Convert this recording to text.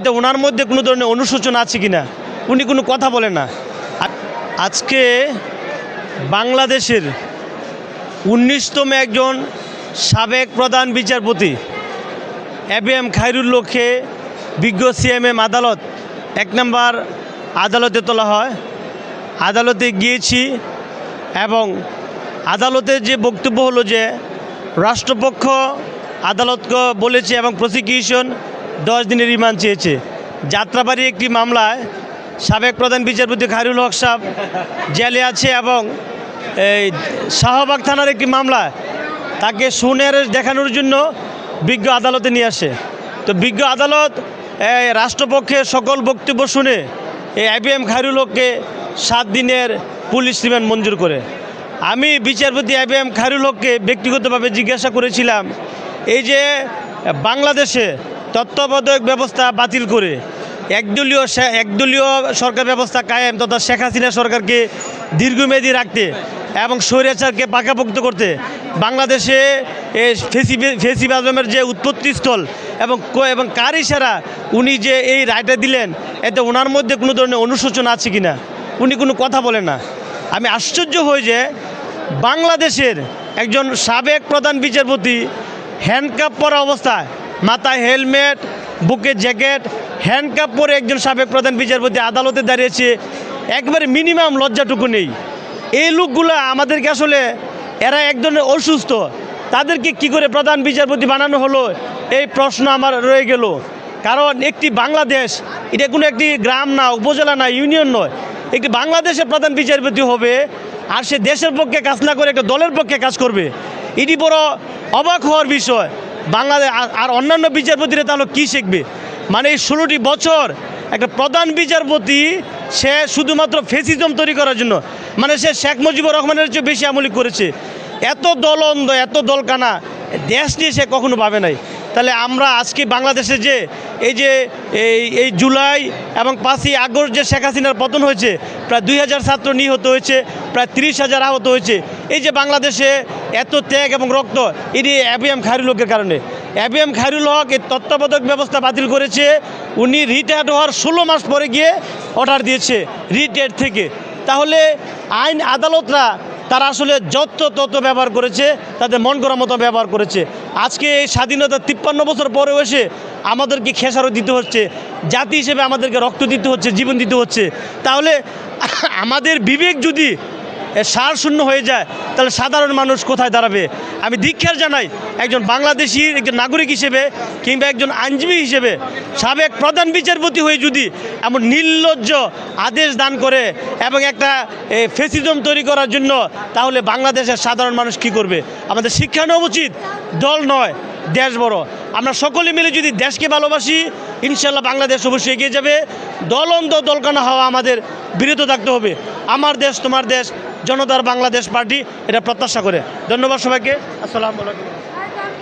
এতে ওনার মধ্যে কোনো ধরনের অনুশোচনা আছে কি না উনি কোনো কথা বলেন না। আজকে বাংলাদেশের উনিশতম একজন সাবেক প্রধান বিচারপতি, এ বি এম খাইরুল্লোহকে বিজ্ঞ সিএমএম আদালত, এক নম্বর আদালতে তোলা হয়। আদালতে গিয়েছি এবং আদালতের যে বক্তব্য হলো যে, রাষ্ট্রপক্ষ আদালতকে বলেছে এবং প্রসিকিউশন দশ দিনের রিমান্ড চেয়েছে। যাত্রাবাড়ি একটি মামলায় সাবেক প্রধান বিচারপতি খায়রুল হক সাহেব জেলে আছে এবং এই শাহবাগ থানার একটি মামলা তাকে সুনের দেখানোর জন্য বিজ্ঞ আদালতে নিয়ে আসে। তো বিজ্ঞ আদালত, এই রাষ্ট্রপক্ষের সকল বক্তব্য শুনে এই আইবিএম খায়রুল হককে সাত দিনের পুলিশ রিমান্ড মঞ্জুর করে। আমি বিচারপতি আইবিএম খায়রুল হককে ব্যক্তিগতভাবে জিজ্ঞাসা করেছিলাম, এই যে বাংলাদেশে তত্ত্বাবধায়ক ব্যবস্থা বাতিল করে। একদলীয় একদলীয় সরকার ব্যবস্থা কায়েম তথা শেখ হাসিনা সরকারকে দীর্ঘমেয়াদী রাখতে এবং স্বৈরাচারকে পাকাপোক্ত করতে বাংলাদেশে ফেসিবাজমের যে উৎপত্তিস্থল এবং এবং কার ইশারা উনি যে এই রায়টা দিলেন, এতে ওনার মধ্যে কোনো ধরনের অনুশোচনা আছে কি না উনি কোনো কথা বলেন না। আমি আশ্চর্য হই যে বাংলাদেশের একজন সাবেক প্রধান বিচারপতি হ্যান্ডকাপ পরা অবস্থায় মাথায় হেলমেট, বুকে জ্যাকেট হ্যান্ডকাপ পরে একজন সাবেক প্রধান বিচারপতি আদালতে দাঁড়িয়েছে। একবারে মিনিমাম লজ্জাটুকু নেই। এই লোকগুলো আমাদেরকে আসলে, এরা এক ধরনের অসুস্থ। তাদেরকে কি করে প্রধান বিচারপতি বানানো হলো? এই প্রশ্ন আমার রয়ে গেল। কারণ একটি বাংলাদেশ, এটা কোনো একটি গ্রাম না, উপজেলা না, ইউনিয়ন নয়। একটি বাংলাদেশের প্রধান বিচারপতি হবে, আর সে দেশের পক্ষে কাজ না করে একটা দলের পক্ষে কাজ করবে। এটি বড় অবাক হওয়ার বিষয়। বাংলাদেশ আর- অন্যান্য বিচারপতিরা তাহলে কী শিখবে? মানে এই ষোলোটি বছর একটা প্রধান বিচারপতি, সে শুধুমাত্র ফেসিজম তৈরি করার জন্য মানে সে শেখ মুজিবুর রহমানের চেয়ে বেশি আমলি করেছে। এত দলন্দ এত দলকানা, দেশ নিয়ে সে কখনো ভাবে নাই। তাহলে আমরা আজকে বাংলাদেশে যে এই যে এই এই জুলাই এবং পাঁচই আগস্ট যে শেখ হাসিনার পতন হয়েছে, প্রায় দুই হাজার ছাত্র নিহত হয়েছে, প্রায় তিরিশ হাজার আহত হয়েছে। এই যে বাংলাদেশে এত ত্যাগ এবং রক্ত এটি এবিএম খায়রুল হকের কারণে। এবিএম খায়রুল হক এই তত্ত্বাবধায়ক ব্যবস্থা বাতিল করেছে। উনি রিটায়ার্ড হওয়ার ষোলো মাস পরে গিয়ে অর্ডার দিয়েছে রিটায়ার্ড থেকে। তাহলে আইন আদালতরা তারা আসলে যত তত ব্যবহার করেছে, তাদের মন করার মতো ব্যবহার করেছে। আজকে এই স্বাধীনতা তিপ্পান্ন বছর পরেও এসে আমাদেরকে খেসারও দিতে হচ্ছে, জাতি হিসেবে আমাদেরকে রক্ত দিতে হচ্ছে, জীবন দিতে হচ্ছে। তাহলে আমাদের বিবেক যদি সার শূন্য হয়ে যায়, তাহলে সাধারণ মানুষ কোথায় দাঁড়াবে? আমি দীক্ষার জানাই, একজন বাংলাদেশির একজন নাগরিক হিসেবে কিংবা একজন আইনজীবী হিসেবে সাবেক প্রধান বিচারপতি হয়ে যদি এমন নির্লজ্জ আদেশ দান করে এবং একটা ফেসিজম তৈরি করার জন্য, তাহলে বাংলাদেশের সাধারণ মানুষ কি করবে? আমাদের শিক্ষা নেওয়া উচিত, দল নয়, দেশ বড়। আমরা সকলে মিলে যদি দেশকে ভালোবাসি, ইনশাল্লাহ বাংলাদেশ অবশ্যই এগিয়ে যাবে। দল অন্ধ দলকানা হওয়া আমাদের বিরত থাকতে হবে। আমার দেশ, তোমার দেশ জনতার বাংলাদেশ পার্টি এটা প্রত্যাশা করে। ধন্যবাদ সবাইকে। আসসালামু আলাইকুম।